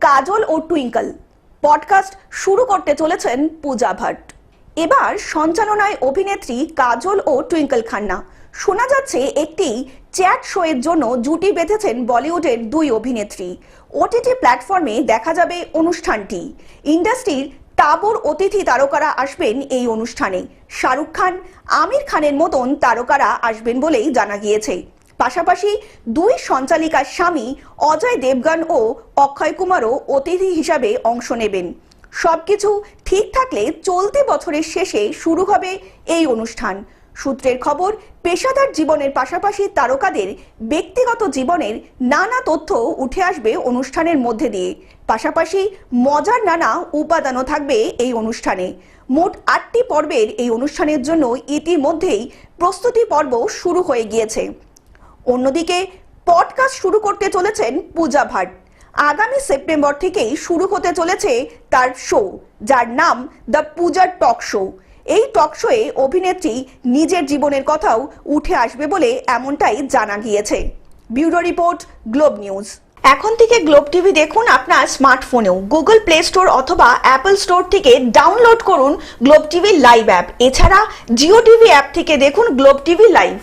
কাজল ও twinkle. Podcast শুরু করতে চলেছেন পূজা ভাট এবার সঞ্চালনায় অভিনেত্রী কাজল ও টুইঙ্কল খান্না। শোনা যাচ্ছে একটি চ্যাট শো এর জন্য জুটি বেঁধেছেন বলিউডের দুই অভিনেত্রী। ওটিটি প্ল্যাটফর্মে দেখা যাবে অনুষ্ঠানটি। ইন্ডাস্ট্রির তাবর অতিথি তারকারা আসবেন এই অনুষ্ঠানে। শাহরুখ খান, আমির খানের মতন তারকারা আসবেন বলেই জানা গিয়েছে। পাশাপাশি দুই সঞ্চালিকার স্বামী অজয় দেবগান ও অক্ষয় কুমারও অতিথি হিসাবে অংশ নেবেন। সবকিছু ঠিক থাকলে চলতি বছরের শেষে শুরু হবে এই অনুষ্ঠান। সূত্রের খবর, পেশাদার জীবনের পাশাপাশি তারকাদের ব্যক্তিগত জীবনের নানা তথ্য উঠে আসবে অনুষ্ঠানের মধ্যে দিয়ে। পাশাপাশি মজার নানা উপাদানও থাকবে এই অনুষ্ঠানে। মোট আটটি পর্বের এই অনুষ্ঠানের জন্য ইতিমধ্যেই প্রস্তুতি পর্ব শুরু হয়ে গিয়েছে। অন্যদিকে পডকাস্ট শুরু করতে চলেছেন পূজা ভাট। আগামী সেপ্টেম্বর থেকেই শুরু হতে চলেছে তার শো যার নাম দ্য পূজার টক শো এই টক শোয়ে অভিনেত্রী নিজের জীবনের কথাও উঠে আসবে বলে এমনটাই জানা গিয়েছে। Bureau report, Globe News. এখন থেকে গ্লোব টিভি দেখুন আপনার স্মার্টফোনেও। গুগল প্লে স্টোর অথবা অ্যাপল স্টোর থেকে ডাউনলোড করুন গ্লোব টিভি লাইভ অ্যাপ এছাড়া জিও টিভি অ্যাপ থেকে দেখুন গ্লোব টিভি লাইভ